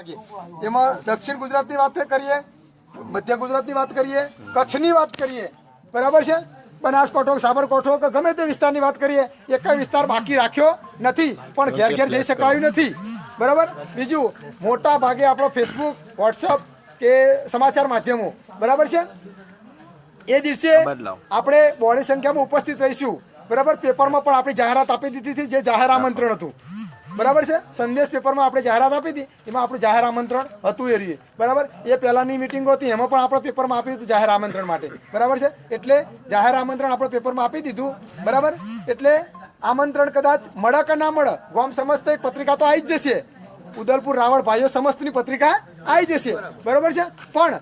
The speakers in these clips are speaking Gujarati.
એમાં દક્ષિણ ગુજરાતની વાત કરીએ મધ્ય ગુજરાતની વાત કરીએ કચ્છની વાત કરીએ. બરાબર છે? બનાસકાંઠો સાબરકાંઠો કે ગમે તે વિસ્તારની વાત કરીએ એક વિસ્તાર બાકી રાખ્યો નથી પણ ઘેર ઘેર જઈ શકાયું નથી. બરાબર? બીજું મોટા ભાગે આપણો ફેસબુક વોટ્સઅપ કે સમાચાર માધ્યમો. બરાબર છે? એ દિવસે આપણે બોડી સંખ્યામાં ઉપસ્થિત રહીશું. બરાબર? પેપરમાં પણ આપણી જાહેરાત આપી દીધી હતી જે જાહેર આમંત્રણ હતું. બરાબર છે? સંદેશ પેપરમાં આપણે જાહેરાત આપી હતી, એમાં આપણું જાહેર આમંત્રણ હતું એ રહ્યું બરાબર? એ પહેલાંની મિટિંગો હતી, એમાં પણ આપણે પેપરમાં આપ્યું હતું જાહેર આમંત્રણ માટે. બરાબર છે? એટલે જાહેર આમંત્રણ આપણે પેપરમાં આપી દીધું. બરાબર? એટલે આમંત્રણ કદાચ મળે કે ના મળે, ગોમ સમસ્ત એક પત્રિકા તો આવી જ જશે. ઉદલપુર રાવળ ભાઈઓ સમસ્તની પત્રિકા આવી જશે. બરાબર છે? પણ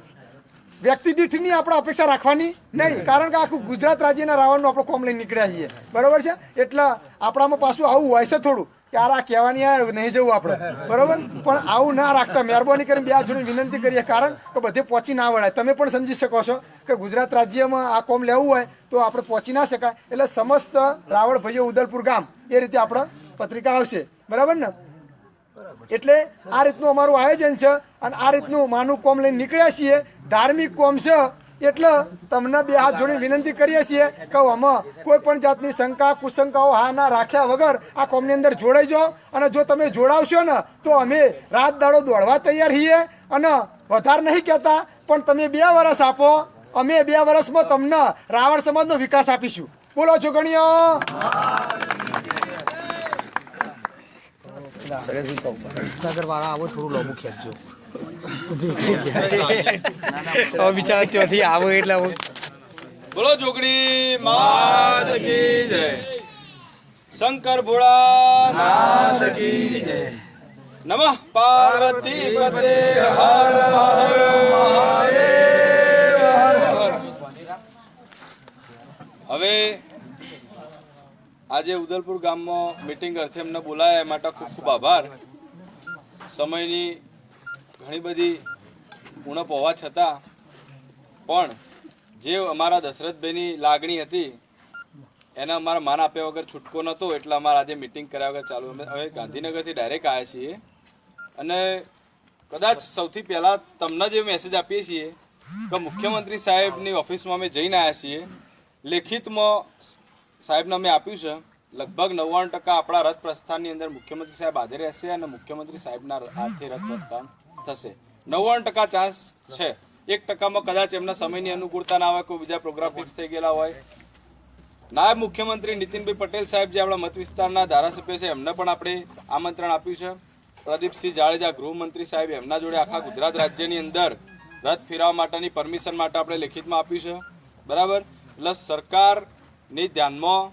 વ્યક્તિ દીઠની આપણે અપેક્ષા રાખવાની નહીં, કારણ કે આખું ગુજરાત રાજ્યના રાવણનો આપણે કોમ લઈને નીકળ્યા છીએ. બરોબર છે? એટલે આપણામાં પાછું આવું હોય છે થોડું. કે આ કહેવાની આ નહીં જવું આપણે. બરોબર? પણ આવું ના રાખતા મહેરબાની કરીને બે જોડીને વિનંતી કરીએ. કારણ કે બધે પહોંચી ના વળાય. તમે પણ સમજી શકો છો કે ગુજરાત રાજ્યમાં આ કોમ લેવું હોય તો આપણે પહોંચી ના શકાય. એટલે સમસ્ત રાવળ ભાઈઓ ઉદલપુર ગામ એ રીતે આપણે પત્રિકા આવશે. બરાબર ને? એટલે આ રીતનું અમારું આયોજન છે અને આ રીતનું માનું કોમ લઈને નીકળ્યા છીએ. ધાર્મિક કોમ છે. એટલે તમને બે હાથ જોડી વિનંતી કરીએ છીએ કે આમાં કોઈ પણ જાતની શંકા, કુશંકાઓ હા, ના રાખ્યા વગર આ કોમની અંદર જોડાઈ જાઓ. અને જો તમે જોડાવશો ને, તો અમે રાત દાડો દોડવા તૈયાર છીએ. અને વધારે નહીં કહેતા, પણ તમે બે વર્ષ આપો, અમે બે વર્ષમાં તમને રાવણ સમાજનો વિકાસ આપીશું. બોલો છોકરીઓ વાળા આવો થોડું લોબુ ખેંચજો. બિચારા ચોથી આવો એટલે બોલો જોગડી, માત શંકર ભોળા નાથ કી જય. નમઃ પાર્વતી પતે હર હર મહાદેવ. હર. હવે આજે ઉદલપુર ગામમાં મીટિંગ અર્થે એમને બોલાયા, એ માટે ખૂબ ખૂબ આભાર. સમયની ઘણી બધી ઉણપ હોવા છતાં પણ જે અમારા દશરથભાઈની લાગણી હતી, એને અમારા માન આપ્યા વગર છૂટકો નહોતો, એટલે અમારે આજે મિટિંગ કર્યા વગર ચાલુ. અમે હવે ગાંધીનગરથી ડાયરેક્ટ આવ્યા છીએ. અને કદાચ સૌથી પહેલાં તમને જે મેસેજ આપીએ છીએ કે મુખ્યમંત્રી સાહેબની ઓફિસમાં અમે જઈને આવ્યા છીએ. લેખિતમાં સાહેબને અમે આપ્યું છે, લગભગ નવ્વાણું ટકા આપણા રથ પ્રસ્થાનની અંદર મુખ્યમંત્રી સાહેબ હાજર રહેશે અને મુખ્યમંત્રી સાહેબના હાથે રથ પ્રસ્થાન થશે. નવ્વાણું ટકા ચાન્સ છે. એક ટકામાં કદાચ એમના સમયની અનુકૂળતા ના હોય, કોઈ બીજા પ્રોગ્રામ ફિક્સ થઈ ગયેલા હોય. નાયબ મુખ્યમંત્રી નીતિનભાઈ પટેલ સાહેબ જે આપણા મત વિસ્તારના ધારાસભ્ય છે, એમને પણ આપણે આમંત્રણ આપ્યું છે. પ્રદીપસિંહ જાડેજા, ગૃહમંત્રી સાહેબ, એમના જોડે આખા ગુજરાત રાજ્યની અંદર રથ ફેરવા માટેની પરમિશન માટે આપણે લેખિતમાં આપ્યું છે. બરાબર? એટલે સરકારની ધ્યાનમાં,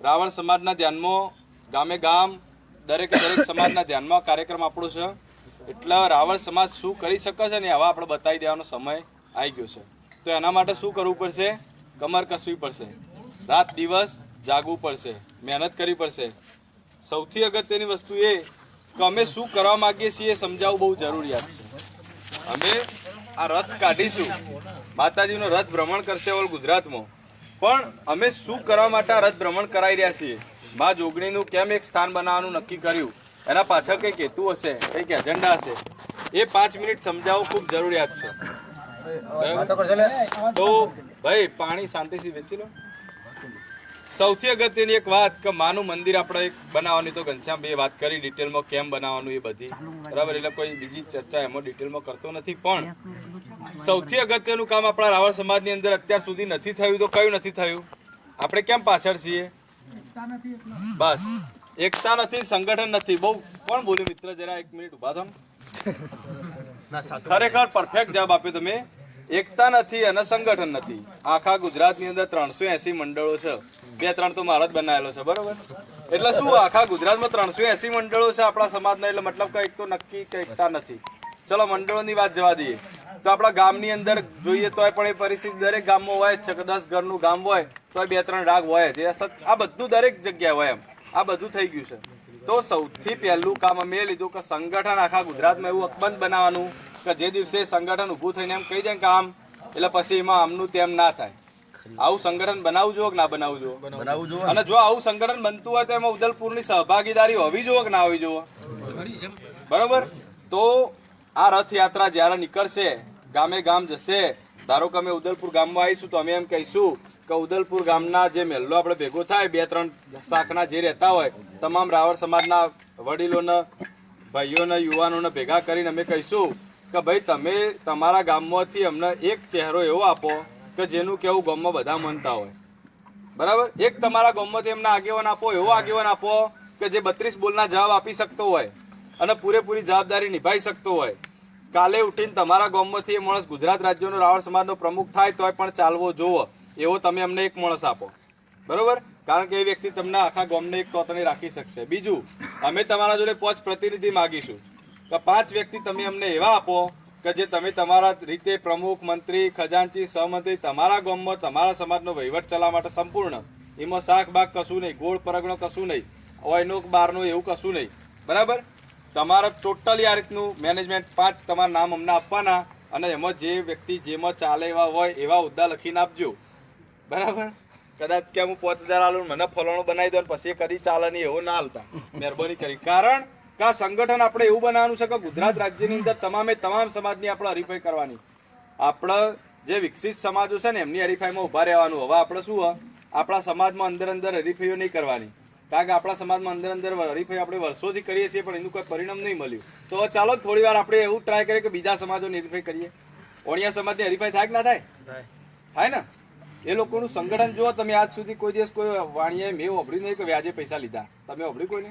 રાવણ સમાજના ધ્યાનમાં, ગામે ગામ, દરેકે દરેક સમાજના ધ્યાનમાં કાર્યક્રમ આપણો છે. એટલે રાવણ સમાજ શું કરી શકે છે ને હવે આપણે બતાવી દેવાનો સમય આવી ગયો છે. તો એના માટે શું કરવું પડશે? કમર કસવી પડશે. રાત દિવસ જાગવું પડશે. મહેનત કરવી પડશે. સૌથી અગત્યની વસ્તુ એ કે અમે શું કરવા માંગીએ છીએ એ સમજાવવું બહુ જરૂરિયાત છે. અમે આ રથ કાઢીશું. માતાજીનો રથ ભ્રમણ કરશે ઓલ ગુજરાતમાં. પણ અમે શું કરવા માટે આ રથ ભ્રમણ કરાવી રહ્યા છીએ? મા જોગણીનું કેમ એક સ્થાન બનાવવાનું નક્કી કર્યું? એના પાછળ કંઈક હેતુ હશે કંઈક એજન્ડા હશે એ પાંચ મિનિટ સમજાવવું ખૂબ જરૂરિયાત છે. તો ભાઈ પાણી શાંતિથી વેચી લો. સૌથી અગત્યની એક વાત કે માનું મંદિર આપણે એક બનાવવાની તો ઘનશ્યામભાઈ વાત કરી ડિટેલમાં કેમ બનાવવાનું એ બધી. બરાબર? એટલે કોઈ બીજી ચર્ચા એમાં ડિટેલમાં કરતો નથી. પણ સૌથી અગત્યનું કામ આપણા રાવળ સમાજની અંદર અત્યાર સુધી નથી થયું તો કયું નથી થયું? આપણે કેમ પાછળ છીએ? બસ. એકતા નથી સંગઠન નથી. બહુ કોણ બોલ્યું મિત્ર? જરા એક મિનિટ ઊભા થો ખરેખર પરફેક્ટ જવાબ આપ્યો તમે. એકતા નથી અને સંગઠન નથી. આખા ગુજરાતની અંદર ત્રણસો એસી મંડળો છે. બે ત્રણ તો મારા જ બનાવેલો છે બરોબર? એટલે શું આખા ગુજરાતમાં ત્રણસો એસી મંડળો છે આપણા સમાજના? એટલે મતલબ કંઈક તો નક્કી કે એકતા નથી. ચલો મંડળોની વાત જવા દઈએ. તો આપણા ગામની અંદર જોઈએ તોય પણ એ પરિસ્થિતિ દરેક ગામમાં હોય છે. કે દસ ઘરનું ગામ હોય તોય બે ત્રણ રાગ હોય. જ આ બધું દરેક જગ્યાએ હોય એમ. આ બધું થઈ ગયું છે. તો સૌથી પહેલું કામ અમે લીધું કે સંગઠન આખા ગુજરાતમાં એવું અકબંધ બનાવવાનું કે જે દિવસે સંગઠન ઊભું થઈને એમ કહી દે કે આમ એટલે પછી એમાં આમનું તેમ ના થાય. આવું સંગઠન બનાવવું જોઈએ કે ના બનાવવું જોઈએ બનાવવું જોઈએ અને જો આવું સંગઠન બનતું હોય તો એમાં ઉદલપુરની સહભાગીદારી હોવી જોઈએ કે ના હોવી જોઈએ બરોબર? તો આ રથયાત્રા જ્યારે નીકળશે ગામે ગામ જશે ધારો કે અમે ઉદલપુર ગામમાં આવીશું તો અમે એમ કહીશું કે ઉદલપુર ગામના જે મહેલો આપણે ભેગો થાય, બે ત્રણ શાખના જે રહેતા હોય, તમામ રાવળ સમાજના વડીલોને, ભાઈઓને, યુવાનોને ભેગા કરીને અમે કહીશું કે ભાઈ, તમે તમારા ગામમાંથી અમને એક ચહેરો એવો આપો કે જેનું કેવું ગામમાં બધા માનતા હોય. બરાબર? એક તમારા ગામમાંથી એમના આગેવાન આપો, એવો આગેવાન આપો કે જે બત્રીસ બોલના જવાબ આપી શકતો હોય અને પૂરેપૂરી જવાબદારી નિભાવી શકતો હોય. કાલે ઉઠીને તમારા ગામમાંથી એ માણસ ગુજરાત રાજ્યનો રાવણ સમાજનો પ્રમુખ થાય તોય પણ ચાલવો જોવો. એવો તમે અમને એક માણસ આપો. બરોબર? કારણ કે એ વ્યક્તિ તમને આખા ગામને એક તોતણી રાખી શકશે. બીજું, અમે તમારા જોડે પાંચ પ્રતિનિધિ માગીશું. તો પાંચ વ્યક્તિ તમે અમને એવા આપો કે જે તમે તમારા રીતે પ્રમુખ, મંત્રી, ખજાનચી, સહમંત્રી, તમારા ગામમાં, તમારા સમાજનો વહીવટ ચલાવવા માટે સંપૂર્ણ. એમાં શાક બાગ કશું નહીં, ગોળ પરગણો કશું નહીં, ઓયનો, બારનું એવું કશું નહીં. બરાબર? તમારે ટોટલી આ રીતનું મેનેજમેન્ટ પાંચ તમારા નામ અમને આપવાના અને એમાં જે વ્યક્તિ જેમાં ચાલે એવા હોય એવા હોદ્દા લખીને આપજો. બરાબર? કદાચ કે હું પાંચ હજાર આલું મને ફલાણું બનાવી દો ને પછી એ કદી ચાલે નહીં એવું ના હાલતા. મહેરબાની કરી. કારણ કે આ સંગઠન આપણે એવું બનાવવાનું છે કે ગુજરાત રાજ્યની અંદર તમામે તમામ સમાજની આપણે હરીફાઈ કરવાની. આપણે જે વિકસિત સમાજો છે ને એમની હરીફાઈમાં ઊભા રહેવાનું. હવે આપણે શું હોય? આપણા સમાજમાં અંદર અંદર હરીફાઈઓ નહીં કરવાની. કારણ કે આપણા સમાજમાં અંદર અંદર હરીફાઈ આપણે વર્ષોથી કરીએ છીએ પણ એનું કોઈ પરિણામ નહીં મળ્યું. તો ચાલો થોડી વાર આપણે એવું ટ્રાય કરીએ કે બીજા સમાજોની હરીફાઈ કરીએ. ઓણિયા સમાજની હરીફાઈ થાય કે ના થાય. થાય ને? એ લોકોનું સંગઠન જુઓ, તમે આજ સુધી કોઈ દિવસ કોઈ વાણીએ મેં ઓભળ્યું નહીં કે વ્યાજે પૈસા લીધા. તમે ઓભળ્યું કોઈને?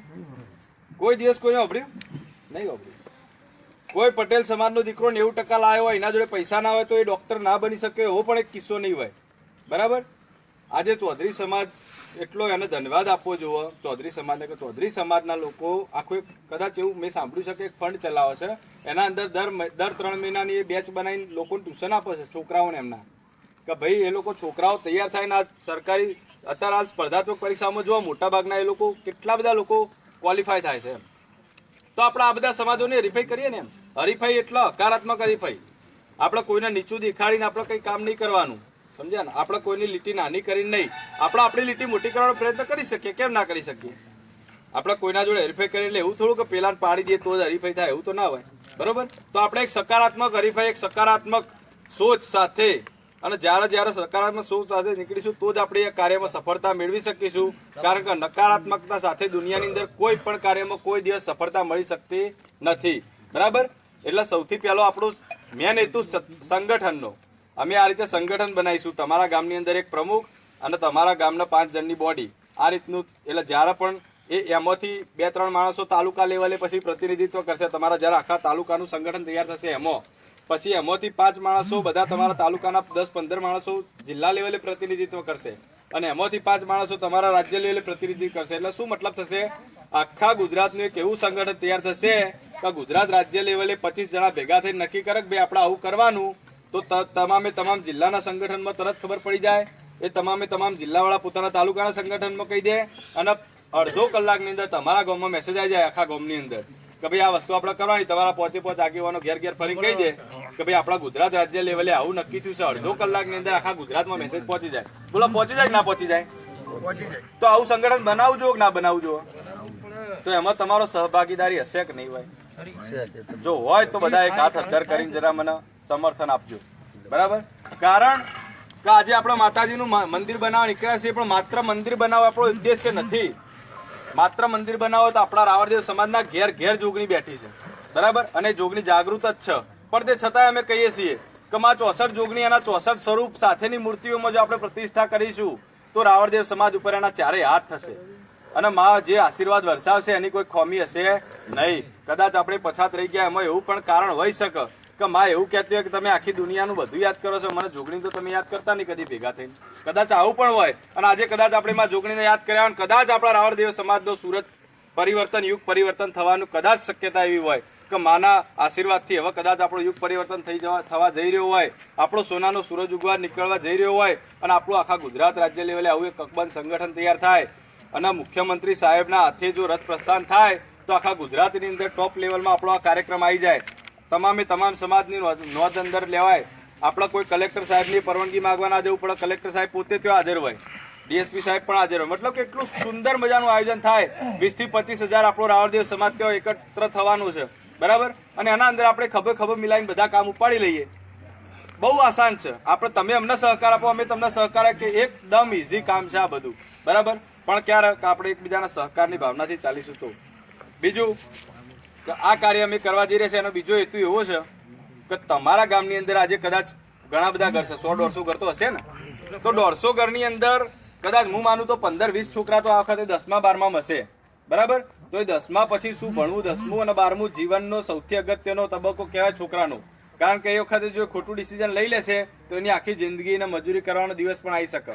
કોઈ દિવસ કોઈને ઓભળ્યું નહીં ઓભળ્યું કોઈ પટેલ સમાજનો દીકરો નેવું ટકા લાવ્યો હોય, એના જોડે પૈસા ના હોય તો એ ડોક્ટર ના બની શકે, એવો પણ એક કિસ્સો નહીં હોય. બરાબર? આજે ચૌધરી સમાજ એટલો એને ધન્યવાદ આપવો જોઈએ ચૌધરી સમાજને કે ચૌધરી સમાજના લોકો આખું એક કદાચ એવું મેં સાંભળ્યું છે કે એક ફંડ ચલાવે છે, એના અંદર દર દર ત્રણ મહિનાની એ બેચ બનાવીને લોકોને ટ્યુશન આપે છે, છોકરાઓને એમના. કે ભાઈ, એ લોકો છોકરાઓ તૈયાર થાય ને આ સરકારી અત્યારે આ સ્પર્ધાત્મક પરીક્ષામાં જોવા મોટાભાગના એ લોકો કેટલા બધા લોકો ક્વોલિફાય થાય છે તો આપણે આ બધા સમાજોની હરીફાઈ કરીએ ને એમ. હરીફાઈ એટલે હકારાત્મક હરીફાઈ. આપણે કોઈને નીચું દેખાડીને આપણે કંઈ કામ નહીં કરવાનું. સમજ્યા ને? આપણે કોઈની લીટી નાની કરીને નહીં. આપણે આપણી લીટી મોટી કરવાનો પ્રયત્ન કરી શકીએ, કેમ ના કરી શકીએ? આપણે કોઈના જોડે હરીફાઈ કરીએ એટલે એવું થોડું કે પેલા પાડી દઈએ તો જ હરીફાઈ થાય, એવું તો ના હોય. બરોબર? તો આપણે એક સકારાત્મક હરીફાઈ, એક સકારાત્મક સોચ સાથે અને જ્યારે જ્યારે સકારાત્મક સોચ સાથે નીકળીશું, તો જ આપણે એ કાર્યમાં સફળતા મેળવી શકીશું. કારણ કે નકારાત્મકતા સાથે દુનિયાની અંદર કોઈ પણ કાર્યમાં કોઈ દિવસ સફળતા મળી શકતી નથી. બરાબર? એટલે સૌથી પહેલો આપણો મેન હેતુ સંગઠનનો. અમે આ રીતે સંગઠન બનાવીશું. તમારા ગામની અંદર એક પ્રમુખ અને તમારા ગામના પાંચ જણની બોડી આ રીતનું, એટલે જ્યારે પણ એ એમાંથી બે ત્રણ માણસો તાલુકા લેવલે પછી પ્રતિનિધિત્વ કરશે, તમારા જ્યારે આખા તાલુકાનું સંગઠન તૈયાર થશે એમાં. પછી એમાંથી પાંચ માણસો બધા તમારા તાલુકાના દસ, પંદર માણસો જિલ્લા લેવલે પ્રતિનિધિત્વ કરશે. અને એમાંથી પાંચ માણસો તમારા રાજ્ય લેવલે પ્રતિનિધિત્વ કરશે. એટલે શું મતલબ થશે? આખા ગુજરાતનું એક એવું સંગઠન તૈયાર થશે કે ગુજરાત રાજ્ય લેવલે પચીસ જણા ભેગા થઈને નક્કી કરે કે ભાઈ આપણે આવું કરવાનું, ત- તમામે તમામ જિલ્લાના સંગઠનમાં તરત ખબર પડી જાય. એ તમામે તમામ જિલ્લાવાળા પોતાના તાલુકાના સંગઠનમાં કહી દે અને અડધો કલાકની અંદર તમારા ગામમાં મેસેજ આવી જાય આખા ગામની અંદર. કે ભાઈ આ વસ્તુ આપણે કરવાની તમારા પોચે પોચ આગેવાનો ઘેર ઘેર ફરી કહી દે કે ભાઈ આપણા ગુજરાત રાજ્ય લેવલે આવું નક્કી થયું છે અડધો કલાકની અંદર આખા ગુજરાતમાં મેસેજ પહોંચી જાય. બોલો પહોંચી જાય કે ના પહોંચી જાય? તો આવું સંગઠન બનાવજો કે ના બનાવજો? તો એમાં તમારો સહભાગીદારી હશે કે નહીં હોય જો હોય તો બધા એક હાથ અદ્ધર કરીને જરા મને સમર્થન આપજો. બરાબર? કારણ કે આજે આપણે માતાજીનું મંદિર બનાવવા નીકળ્યા છીએ પણ માત્ર મંદિર બનાવવા આપણો ઉદ્દેશ્ય નથી. માત્ર મંદિર બનાવો તો આપણા રાવણદેવ સમાજના ઘેર ઘેર જોગણી બેઠી છે. બરાબર? અને જોગણી જાગૃત જ છે. પણ તે છતાંય અમે કહીએ છીએ કે માં ચોસઠ જોગણી એના ચોસઠ સ્વરૂપ સાથેની મૂર્તિઓમાં જો આપણે પ્રતિષ્ઠા કરીશું, તો રાવણદેવ સમાજ ઉપર એના ચારે હાથ થશે. અને માં જે આશીર્વાદ વરસાવશે એની કોઈ ખોમી હશે નહીં. કદાચ આપણે પછાત રહી ગયા એમાં એવું પણ કારણ હોઈ શકે. કે માં એવું કહેતી હોય કે તમે આખી દુનિયાનું બધું યાદ કરો છો. મને જોગણી તો તમે યાદ કરતા નહીં કદી ભેગા થઈને. કદાચ આવું પણ હોય અને આજે કદાચ આપણે માં જોગણીને યાદ કર્યા હોય કદાચ આપણા રાવણદેવ સમાજનો સુરત પરિવર્તન, યુગ પરિવર્તન થવાનું કદાચ શક્યતા એવી હોય કે માના આશીર્વાદથી હવે કદાચ આપણું યુગ પરિવર્તન થઈ જવા થવા જઈ રહ્યો હોય, આપણો સોનાનો સૂરજ ઉગવા નીકળવા જઈ રહ્યો હોય અને આપણું આખા ગુજરાત રાજ્ય લેવલે આવું એક અકબંધ સંગઠન તૈયાર થાય અને મુખ્યમંત્રી સાહેબના હાથે જો રથ પ્રસ્થાન થાય તો આખા ગુજરાતની અંદર ટોપ લેવલમાં આપણો આ કાર્યક્રમ આવી જાય. તમામે તમામ સમાજની નોંધ અંદર લેવાય. આપણે કોઈ કલેક્ટર સાહેબની પરવાનગી માગવાના જવું પડે કલેક્ટર સાહેબ પોતે ત્યાં હાજર હોય. ડીએસપી સાહેબ પણ હાજર હોય. મતલબ કે એટલું સુંદર મજાનું આયોજન થાય. વીસથી પચીસ હજાર આપણો રાવળદેવ સમાજ ત્યાં એકત્ર થવાનું છે. બરાબર? અને એના અંદર આપણે ખબર ખબર મિલાવીને બધા કામ ઉપાડી લઈએ. બહુ આસાન છે. આપણે તમે અમને સહકાર આપો, અમે તમને સહકાર આપીએ એકદમ ઇઝી કામ છે આ બધું. બરાબર? પણ ક્યારેક આપણે એકબીજાના સહકારની ભાવનાથી ચાલીશું તો. બીજું કે આ કાર્ય અમે કરવા જઈ રહ્યા છે એનો બીજો હેતુ એવો છે કે તમારા ગામની અંદર આજે કદાચ ઘણા બધા ઘર છે, સો, દોઢસો ઘર તો હશે ને? તો દોઢસો ઘરની અંદર કદાચ હું માનું તો પંદર, વીસ છોકરા તો આ વખતે દસમા બારમા હશે. બરાબર? તો એ દસમા પછી શું ભણવું? દસમું અને બારમું જીવનનો સૌથી અગત્યનો તબક્કો કહેવાય છોકરાનો. કારણ કે એ વખતે જો ખોટું ડિસિઝન લઈ લેશે, તો એની આખી જિંદગી મજૂરી કરવાનો દિવસ પણ આવી શકે.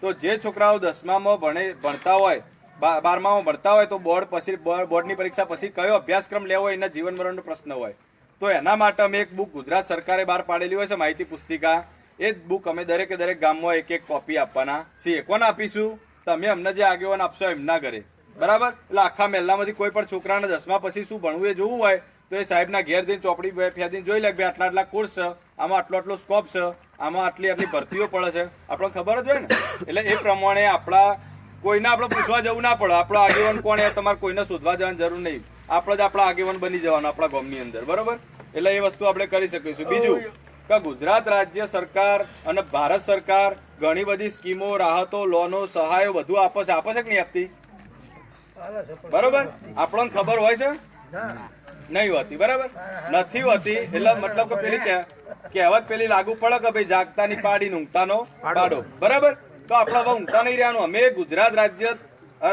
તો જે છોકરાઓ દસમામાં ભણે, ભણતા હોય બારમામાં ભણતા હોય તો બોર્ડ પછી બોર્ડ- બોર્ડની પરીક્ષા પછી કયો અભ્યાસક્રમ લેવો એના જીવન મરણનો પ્રશ્ન હોય. તો એના માટે અમે એક બુક ગુજરાત સરકારે બહાર પાડેલી હોય છે, માહિતી પુસ્તિકા. એ જ બુક અમે દરેકે દરેક ગામમાં એક એક કોપી આપવાના છીએ. કોને આપીશું? તમે અમને જે આગેવાન આપશો એમના ઘરે બરાબર? એટલે આખા મહેલામાંથી કોઈ પણ છોકરાને દસમા પછી શું ભણવું એ જોવું હોય, તો એ સાહેબના ઘેર જઈને ચોપડી ફેદીને જોઈ લે આટલા આટલા કોર્સ છે, આમાં આટલો આટલો સ્કોપ છે, આમાં આટલી આટલી ભરતીઓ પડે છે. આપણને ખબર જ હોય ને. એટલે એ પ્રમાણે આપણા કોઈને આપણે પૂછવા જવું ના પડે. આપણો આગેવાન કોણ એ તમારે કોઈને શોધવા જવાની જરૂર નહીં. આપણે જ આપણા આગેવાન બની જવાનું આપણા ગામની અંદર. બરોબર? એટલે એ વસ્તુ આપણે કરી શકીશું. બીજું, કે ગુજરાત રાજ્ય સરકાર અને ભારત સરકાર ઘણી બધી સ્કીમો, રાહતો, લોનો, સહાયો બધું આપે છે. આપે છે કે નહીં આપતી? બરોબર? આપણને ખબર હોય છે? નહીં હોતી. બરાબર? નથી હોતી. એટલે મતલબ કે પેલી કહેવત પેલી લાગુ પડે કે ભાઈ જાગતાની પાડી ને ઊંઘતાનો પાડો. બરાબર? તો આપણે હવે ઊંઘતા નહીં રહેવાનું અમે ગુજરાત રાજ્ય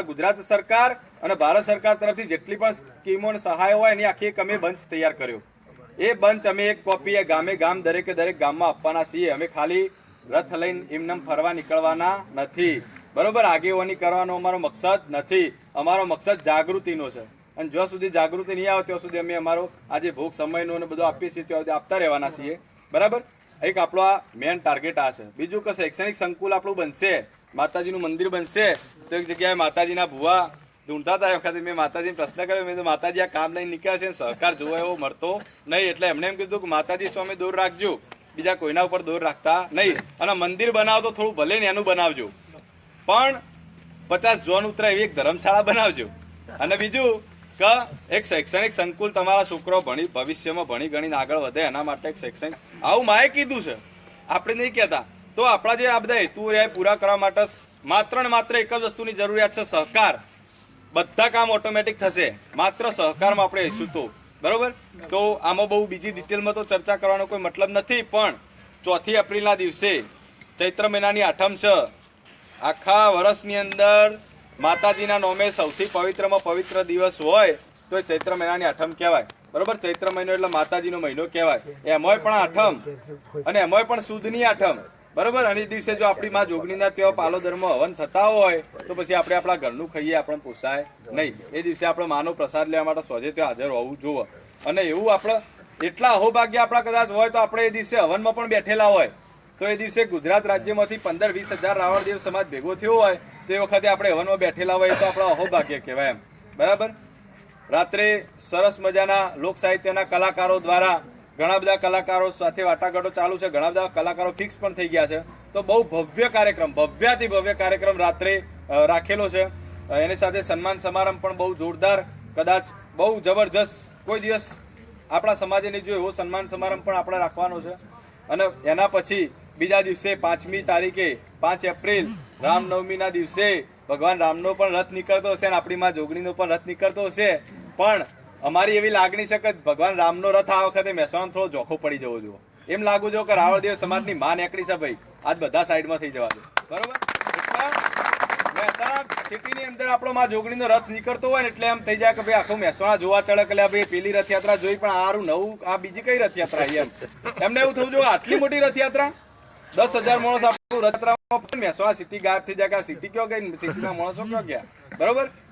ગુજરાત સરકાર અને ભારત સરકાર તરફથી જેટલી પણ સ્કીમો અને સહાય હોય એની આખી એક અમે બંચ તૈયાર કર્યો. એ બંચ અમે એક કોપી ગામે ગામ દરેકે દરેક ગામમાં આપવાના છીએ. અમે ખાલી રથ લઈને એમનેમ ફરવા નીકળવાના નથી. બરોબર? આગેવાની કરવાનો અમારો મકસદ નથી. અમારો મકસદ જાગૃતિનો છે. અને જ્યાં સુધી જાગૃતિ નહીં આવે, ત્યાં સુધી અમે અમારો આજે ભોગ સમયનો અને બધું આપીએ છીએ, ત્યાં સુધી આપતા રહેવાના છીએ. બરાબર? એક આપણો આ મેન ટાર્ગેટ આ છે. બીજું કે શૈક્ષણિક સંકુલ આપણું બનશે. માતાજીનું મંદિર બનશે. તો એક જગ્યાએ માતાજીના ભુવા ઢૂંઢતા હતા. એ વખતે મેં માતાજીને પ્રશ્ન કર્યો. મેં માતાજી, આ કામ લઈને નીકળ્યા છે સહકાર જોવા એવો મળતો નહીં. એટલે એમને એમ કીધું કે, માતાજી, સ્વામી, દૂર રાખજો. બીજા કોઈના ઉપર દૂર રાખતા નહીં. અને મંદિર બનાવો તો થોડું ભલે ને એનું બનાવજો. પણ પચાસ જોન ઉતરે એવી એક ધર્મશાળા બનાવજો. અને બીજું કે, એક શૈક્ષણિક સંકુલ તમારા છોકરો ભણી, ભવિષ્યમાં ભણી ગણીને આગળ વધે, એના માટે એક શૈક્ષણિક આવું માએ કીધું છે. આપણે નહીં કહેતા. તો આપણા જે આ બધા હેતુ રહ્યા પૂરા કરવા માટે માત્ર ને માત્ર એક જ વસ્તુની જરૂરિયાત છે સહકાર. બધા કામ ઓટોમેટિક થશે. માત્ર સહકારમાં આપણે રહીશું તો. બરોબર? તો આમાં બહુ બીજી ડિટેલમાં તો ચર્ચા કરવાનો કોઈ મતલબ નથી, પણ ચોથી એપ્રિલના દિવસે ચૈત્ર મહિનાની આઠમ છે. આખા વર્ષની અંદર માતાજીના નોમે સૌથી પવિત્રમાં પવિત્ર દિવસ હોય તો ચૈત્ર મહિનાની આઠમ કહેવાય. બરોબર? ચૈત્ર મહિનો એટલે માતાજીનો મહિનો કહેવાય. એમાંય પણ આઠમ. અને એમાંય પણ સુદની આઠમ. બરોબર? અને દિવસે જો આપણી માં જોગણીના તેઓ પાલોદરમાં હવન થતા હોય, તો પછી આપણે આપણા ઘરનું ખાઈએ, આપણને પોસાય નહીં. એ દિવસે આપણે માનો પ્રસાદ લેવા માટે સોજે ત્યાં હાજર હોવું જોવે. અને એવું આપણે એટલા અહોભાગ્ય આપણા કદાચ હોય તો આપણે એ દિવસે હવનમાં પણ બેઠેલા હોય. તો એ દિવસે ગુજરાત રાજ્યમાંથી પંદર વીસ હજાર રાવણ દેવ સમાજ ભેગો થયો હોય તો વખતે આપણે હવનમાં બેઠેલા હોય તો આપણા અહોભાગ્ય કહેવાય એમ. બરાબર? રાત્રે સરસ મજાના લોક સાહિત્યના કલાકારો દ્વારા ઘણા બધા કલાકારો સાથે વાટાઘાટો ચાલુ છે. ઘણા બધા કલાકારો ફિક્સ પણ થઈ ગયા છે. તો બહુ ભવ્ય કાર્યક્રમ ભવ્યાથી ભવ્ય કાર્યક્રમ રાત્રે રાખેલો છે. એની સાથે સન્માન સમારંભ પણ બહુ જોરદાર, કદાચ બહુ જબરજસ્ત, કોઈ દિવસ આપણા સમાજે નહીં જોયો એવો સન્માન સમારંભ પણ આપણે રાખવાનો છે. અને એના પછી બીજા દિવસે પાંચમી તારીખે પાંચ એપ્રિલ રામનવમીના દિવસે ભગવાન રામનો પણ રથ નીકળતો હશે અને આપણી માં જોગણીનો પણ રથ નીકળતો હશે. પણ અમારી એવી લાગણી છે કે ભગવાન રામનો રથ આ વખતે મહેસાણા થોડો જોખો પડી જવો જોઈએ. એમ લાગુ જો કે રાવળદેવ સમાજની માં એકડી છે ભાઈ. આજ બધા સાઈડમાં થઈ જવા દો. બરોબર? મહેસાણા સિટીની અંદર આપણો માં જોગણીનો રથ નીકળતો હોય એટલે એમ થઈ જાય કે ભાઈ આખું મહેસાણા જોવા ચડે કે ભાઈ પેલી રથયાત્રા જોઈ પણ આરું નવું, આ બીજી કઈ રથયાત્રા એમ? એમને એવું થવું જોઈએ આટલી મોટી રથયાત્રા? દસ હજાર માણસ આપણું રથયાત્રામાં મહેસાણા સિટી ગાયબ થઈ જાય સિટી કયો ગઈ? સિટીના માણસો કયો ગયા? બરોબર?